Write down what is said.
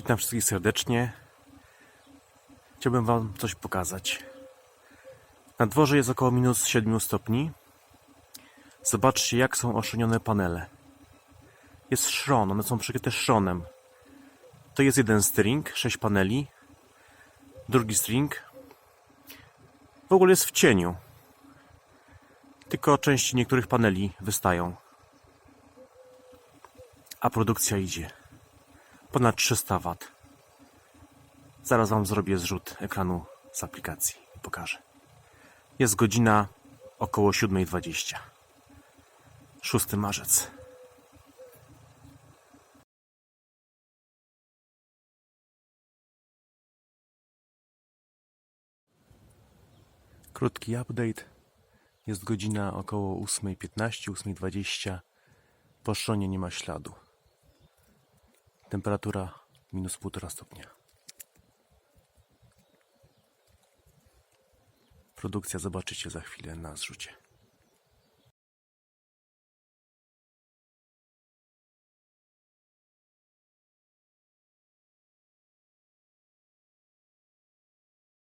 Witam wszystkich serdecznie. Chciałbym Wam coś pokazać. Na dworze jest około minus 7 stopni. Zobaczcie, jak są oszronione panele. Jest szron, one są przykryte szronem. To jest jeden string, 6 paneli. Drugi string. W ogóle jest w cieniu. Tylko części niektórych paneli wystają. A produkcja idzie ponad 300 W. Zaraz Wam zrobię zrzut ekranu z aplikacji i pokażę. Jest godzina około 7.20. 6 marzec. Krótki update. Jest godzina około 8.15, 8.20. Po stronie nie ma śladu. Temperatura minus 1,5 stopnia. Produkcja zobaczycie za chwilę na zrzucie.